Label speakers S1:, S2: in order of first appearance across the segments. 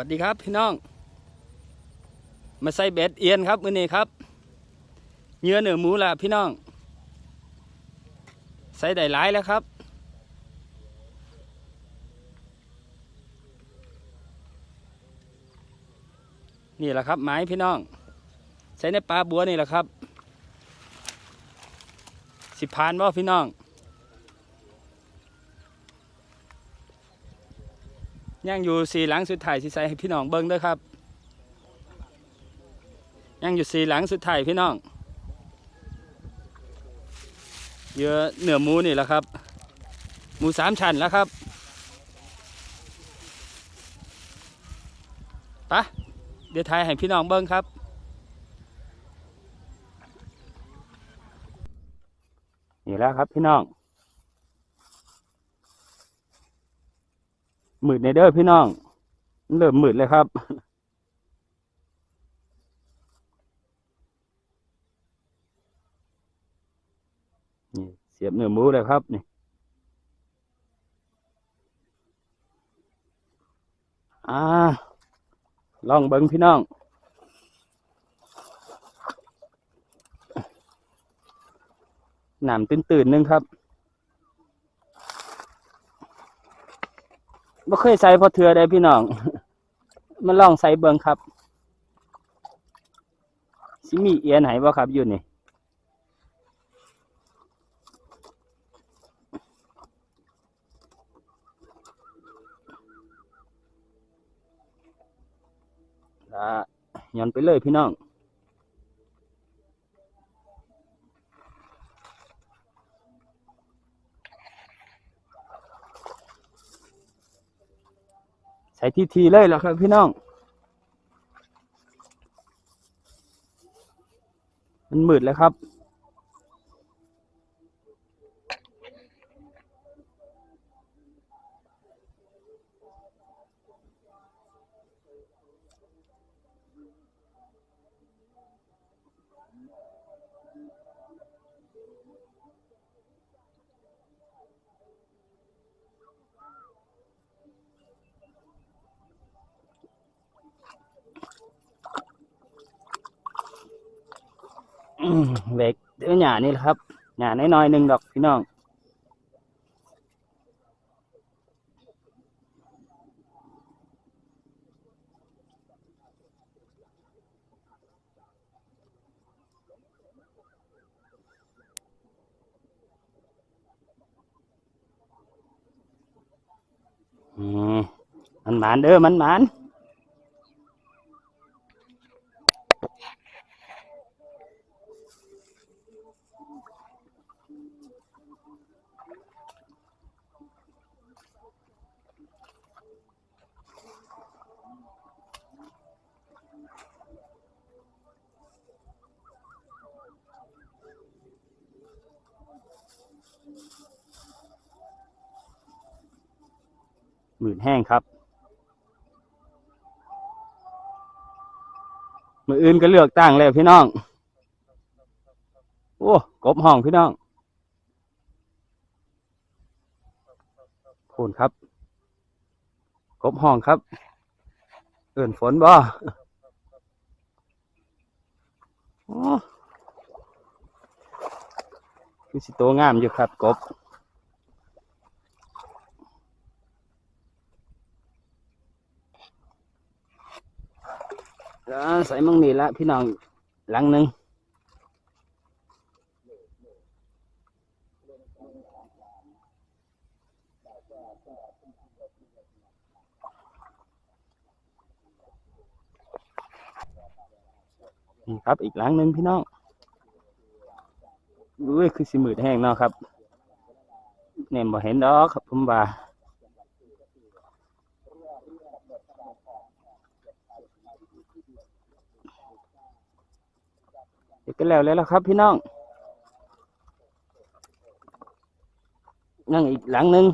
S1: วัสดีครับพี่น้อง มาใส่เบ็ดเอียนครับมือนี้ครับเนื้อเนื้อหมูละพี่น้อง ใส่ได้หลายแล้วครับ นี่แหละครับไม้พี่น้องใส่ในปลาบัวนี่แหละครับ สิบพานบ่พี่น้อง ยังอยู่สี่หลังสุดท้ายที่ใส่ให้พี่น้องเบิ้งด้วยครับ ยังอยู่สี่หลังสุดท้ายพี่น้องเยอะเนื้อหมูนี่แหละครับ หมูสามชั้นแล้วครับปะเดี๋ยวถ่ายให้พี่น้องเบิ้งครับนี่แล้วครับพี่น้อง มืดในเด้อพี่น้อง เริ่มมืดเลยครับ นี่เสียบเนื้อหมูเลยครับนี่อ่าลองเบิ้งพี่น้องหนามตื่นๆนึงครับ ไม่เคยใส่พอเทือได้พี่น้องมาลองใส่เบิงครับ สิมีเอียนไหนบ่ครับอยู่นี่อ่าย้อนไปเลยพี่น้อง ใช้ทีทีเลยเหรอครับพี่น้อง มันมืดแล้วครับ เบรกเดี๋ยวหยานี่แหละครับหยาน้อยๆหนึ่งดอกพี่น้องอืมมันหมานเด้อมันหมาน หมื่นแห้งครับ มืออื่นก็เลือกตั้งแล้วพี่น้อง โอ้กบห้องพี่น้องพูนครับกบห้องครับ เอื่นฝนบ่อคือสิโตงามอยู่ครับกบ แล้วใส่มังนี่ละพี่น้องหลังหนึ่งนี่ครับอีกหลังหนึ่งพี่น้องอุ้ยคือสิมืดแห้งเนาะครับ เนี่ยบ่เห็นดอกครับผมว่า ดี๋ยวก็แล้วแล้วล่ะครับ พี่น้องนั่งอีกหลังหนึ่ง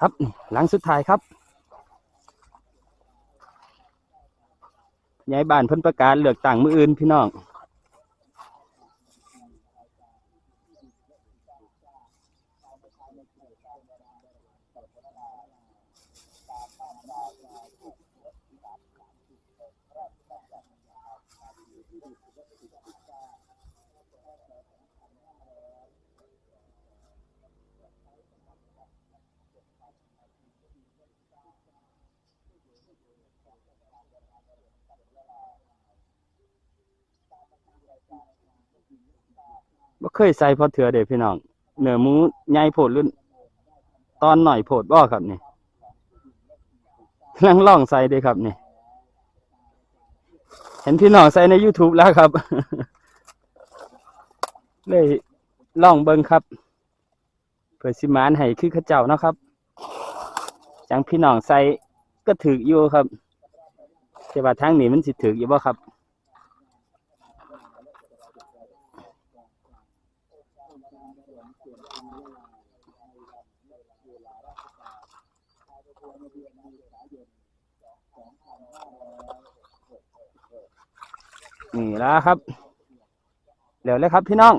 S1: ครับหลังสุดท้ายครับยายบ้านพิ่นประกาศเลือกตั้งมืออื่นพี่น้อง บ่เคยใส่พอเถื่อเด้พี่น้อง เนื้อหมูใหญ่โพดรุ่นตอนหน่อยโพดบ่ครับนี่ นั่งล่องใส่เด้ครับนี่ เห็นพี่น้องใส่ใน YouTube แล้วครับ เลยล่องเบิ้งครับ เพื่อสิมานให้คือเขาเจ้านะครับจังพี่น้องใส่ก็ถืออยู่ครับแต่ว่าทางนี้มันสิถืออยู่บ่ครับ นี่แล้วครับเดี๋ยวเลยครับพี่น้อง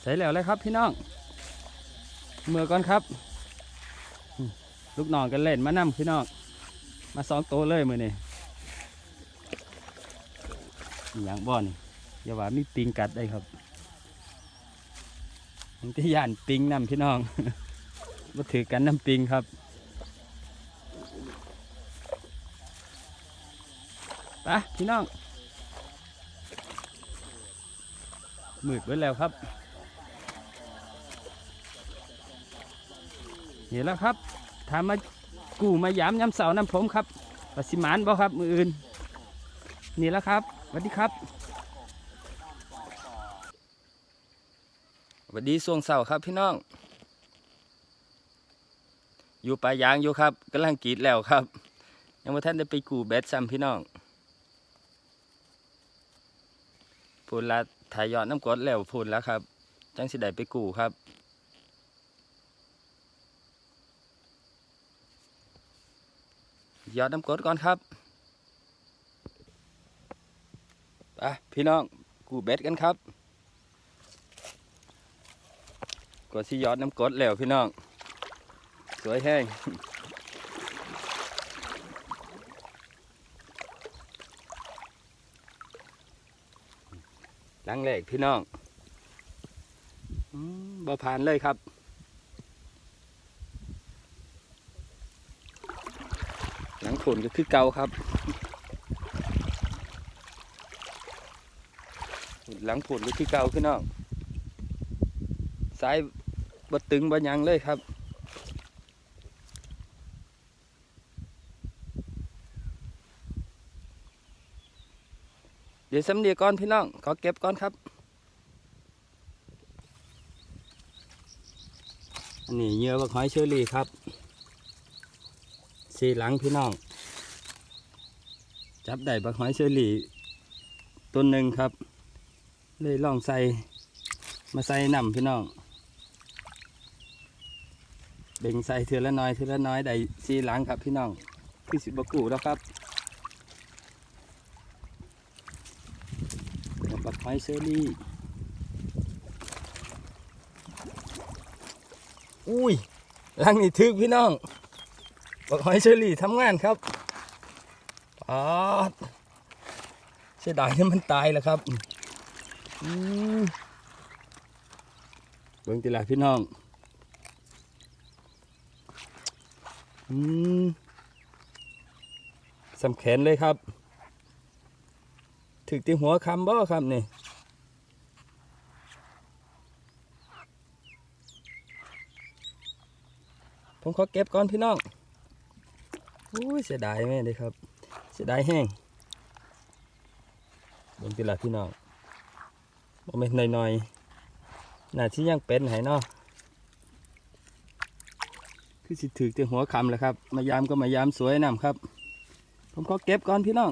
S1: ใส่แล้วเลยครับพี่น้องเมื่อก่อนครับ ลูกน้องกันเล่นมานำพี่น้องมาสองโตวเลยมือนี่อย่างบ่อนอย่าว่ามีปิงกัดได้ครับมันที่ย่านปิงนำพี่น้องมาถือกันน้ำปิงครับ ไปพี่น้องมืดไว้แล้วครับ เห็นแล้วครับถามมากูมายามยำเสาน้ำผมครับปสิมานบ่ครับ มืออื่น นี่แล้วครับสวัสดีครับสวัสดีส่วงเสาครับพี่น้อง อยู่ปลายยางอยู่ครับกำลังกรีดแล้วครับ ยังไม่ท่านได้ไปกูแบดซ้ำพี่น้อง พูนละถ่ายยอดน้ำกดแล้วพูนแล้วครับ จังสิได้ไปกูครับยอดน้ำกดก่อนครับไปพี่น้องกูเบ็ดกันครับกดสิยอดน้ำกดแล้วพี่น้อง สวยแห้ง หลังแรกพี่น้องบ่ผ่านเลยครับ หลังผลก็คือเก่าครับหลังผลก็คือเก่าพี่น้องสายบดตึงบดยังเลยครับ ดี๋ยวสำเนียก่อนพี่น้อง ขอเก็บก่อนครับ อันนี้เหยื่อบักหอยเชอรี่ครับ สีหลังพี่น้อง จับได้บักหอยเชอรี่ต้นหนึ่งครับ เลยลองใส่ มาใส่น้ำพี่น้อง เบ่งใส่เทือละน้อยเทือละน้อยได้สีหลังครับพี่น้อง คือสิบกูแล้วครับ กับบักหอยเชอรี่ อุ้ยลังนี่ทึกพี่น้องบักหอยเชอรี่ทำงานครับปาดเสียดายที่มันตายแล้วครับอืมเบิ่งตีละพี่น้องอืมสำแขนเลยครับ ถึกที่หัวคำบ่ครับนี่ผมขอเก็บก่อนพี่น้องอุ้ยเสียดายแม่เลยครับ เสียดายแห้งเบนติละพี่น้องบ่แม่นหน่อยๆน่าที่ยังเป็นไหเนาะคือสิถึกที่หัวคำแหละครับ มายามก็มายามสวยนำครับ ผมขอเก็บก่อนพี่น้อง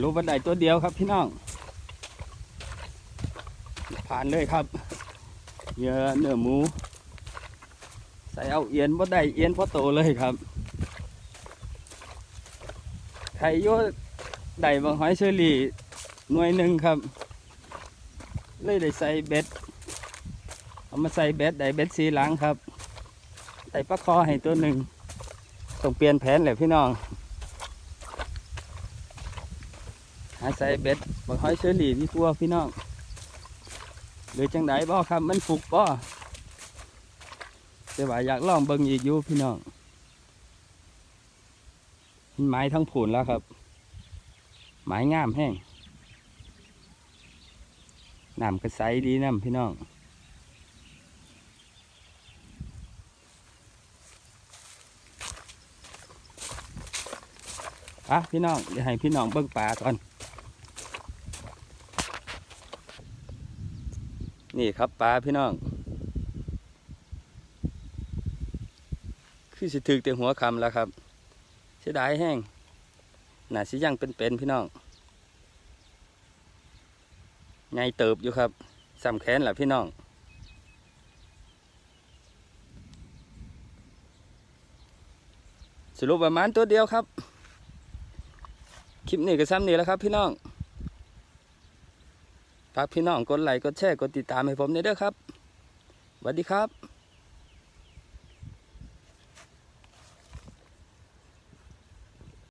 S1: รูบันไดตัวเดียวครับพี่น้อง ผ่านเลยครับเยอะเนื้อหมู ใส่เอาเอียนบ่ได้เอียนพอโตเลยครับขไทยโยได้บังหอยเชอรี่หน่วยหนึ่งครับ เลยได้ใส่เบ็ดเอามาใส่เบ็ดได้เบ็ดสีหลังครับได้ปลาคอให้ตัวหนึ่งต้องเปลี่ยนแผนแหละพี่น้อง หาใส่เบ็ดบังหอยเชอรี่ที่ตัวพี่น้องหรือจังไดบ่ครับ มันฟุกบ่แต่ว่าอยากลองเบิ่งอีกอยู่พี่น้องไม้ทั้งผุนแล้วครับ ไม้งามแห้งน้ำกระใสดีน้ำพี่น้องอะพี่น้องเดี๋ยวให้พี่น้องเบิ่งปลาก่อน นี่ครับปลาพี่น้อง คือสิถึกแต่หัวคำแล้วครับ เสียดายแห้งน่าสิยังเป็นๆพี่น้องไงเติบอยู่ครับสำแขนแหละพี่น้อง สรุปประมาณตัวเดียวครับ คลิปนี้ก็ซ้ำนี่แล้วครับพี่น้อง ฝากพี่น้องกดไลค์กดแชร์กดติดตามให้ผมด้วยเด้อครับสวัสดีครับ